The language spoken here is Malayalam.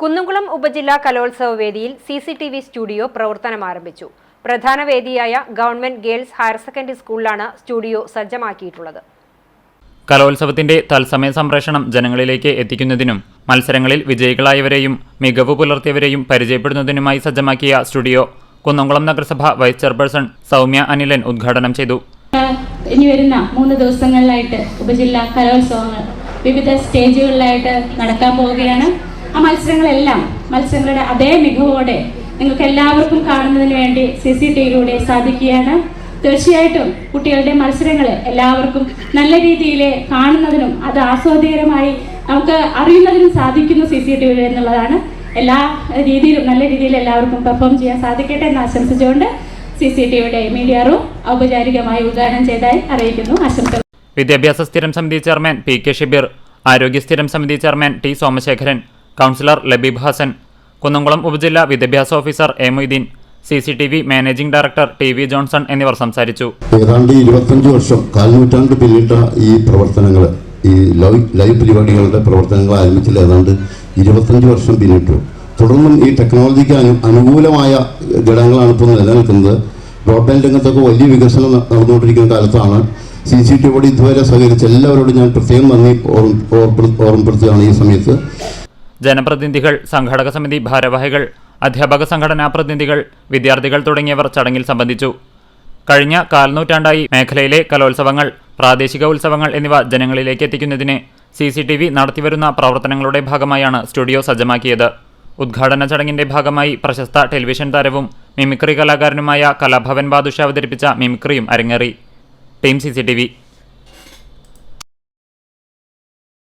കുന്നംകുളം ഉപജില്ലാ കലോത്സവ വേദിയിൽ C C T V studio പ്രവർത്തനം ആരംഭിച്ചു. പ്രധാന വേദിയായ ഗവൺമെന്റ് ഗേൾസ് ഹയർ സെക്കൻഡറി സ്കൂളിലാണ് സ്റ്റുഡിയോ സജ്ജമാക്കിയിട്ടുള്ളത്. കലോത്സവത്തിന്റെ തത്സമയ സംപ്രേഷണം ജനങ്ങളിലേക്ക് എത്തിക്കുന്നതിനും മത്സരങ്ങളിൽ വിജയികളായവരെയും മികവ് പുലർത്തിയവരെയും പരിചയപ്പെടുന്നതിനുമായി സജ്ജമാക്കിയ സ്റ്റുഡിയോ കുന്നംകുളം നഗരസഭ വൈസ് ചെയർപേഴ്സൺ സൗമ്യ അനിലൻ ഉദ്ഘാടനം ചെയ്തു. ഇനി വരുന്ന മൂന്ന് ദിവസങ്ങളിലായിട്ട് ഉപജില്ലാ കലോത്സവങ്ങൾ വിവിധ സ്റ്റേജുകളിലായിട്ട് നടക്കാൻ പോവുകയാണ്. ആ മത്സരങ്ങളെല്ലാം മത്സരങ്ങളുടെ അതേ മികവോടെ നിങ്ങൾക്ക് എല്ലാവർക്കും കാണുന്നതിന് വേണ്ടി സി സി ടി വിയിലൂടെ സാധിക്കുകയാണ്. തീർച്ചയായിട്ടും കുട്ടികളുടെ മത്സരങ്ങൾ എല്ലാവർക്കും നല്ല രീതിയിൽ കാണുന്നതിനും അത് ആസ്വാദികരമായി നമുക്ക് അറിയുന്നതിനും സാധിക്കുന്നു സി സി ടി എന്നുള്ളതാണ്. എല്ലാ രീതിയിലും നല്ല രീതിയിൽ എല്ലാവർക്കും പെർഫോം ചെയ്യാൻ സാധിക്കട്ടെ എന്ന് ആശംസിച്ചുകൊണ്ട് സി സി ടി വിയുടെ മീഡിയ റൂം ഔപചാരികമായി ഉദ്ഘാടനം ചെയ്തതായി അറിയിക്കുന്നു. ആശംസകൾ. വിദ്യാഭ്യാസ സ്ഥിരം സമിതി ചെയർമാൻ പി കെ ഷിബിർ ആരോഗ്യ സ്ഥിരം സമിതി chairman T Somasekharan councillor Labeeb Hasan Kunnamkulam ഉപജില്ലാ വിദ്യാഭ്യാസ officer A Moideen C C T V managing director T V Johnson എന്നിവർ സംസാരിച്ചു. ഏതാണ്ട് ഇരുപത്തഞ്ച് വർഷം കാൽനൂറ്റാണ്ട് പിന്നിട്ട ഈ പ്രവർത്തനങ്ങൾ ഈ ലൈവ് ലൈവ് പരിപാടികളുടെ പ്രവർത്തനങ്ങൾ ആരംഭിച്ചിൽ ഏതാണ്ട് ഇരുപത്തഞ്ച് വർഷം പിന്നിട്ടു. തുടർന്നും ഈ ടെക്നോളജിക്ക് അനു അനുകൂലമായ ഘടകങ്ങളാണ് ഇപ്പോൾ നിലനിൽക്കുന്നത്. ബ്രോഡ്ബാൻഡ് രംഗത്തൊക്കെ വലിയ വികസനം നടന്നുകൊണ്ടിരിക്കുന്ന കാലത്താണ് സി സി ടി വിയോട് ഇതുവരെ സഹകരിച്ച എല്ലാവരോടും ഞാൻ പ്രത്യേകം നന്ദി ഓർമ്മ- ഓർമ്മപ്പെടു- ഓർമ്മപ്പെടുത്തുകയാണ് ഈ സമയത്ത്. ജനപ്രതിനിധികൾ സംഘാടക സമിതി ഭാരവാഹികൾ അധ്യാപക സംഘടനാ പ്രതിനിധികൾ വിദ്യാർത്ഥികൾ തുടങ്ങിയവർ ചടങ്ങിൽ സംബന്ധിച്ചു. കഴിഞ്ഞ കാൽനൂറ്റാണ്ടായി മേഖലയിലെ കലോത്സവങ്ങൾ പ്രാദേശിക ഉത്സവങ്ങൾ എന്നിവ ജനങ്ങളിലേക്ക് എത്തിക്കുന്നതിന് സി സി ടി വി നടത്തിവരുന്ന പ്രവർത്തനങ്ങളുടെ ഭാഗമായാണ് സ്റ്റുഡിയോ സജ്ജമാക്കിയത്. ഉദ്ഘാടന ചടങ്ങിന്റെ ഭാഗമായി പ്രശസ്ത ടെലിവിഷൻ താരവും മിമിക്രി കലാകാരനുമായ കലാഭവൻ ബാദുഷ അവതരിപ്പിച്ച മിമിക്രിയും അരങ്ങേറി. Team C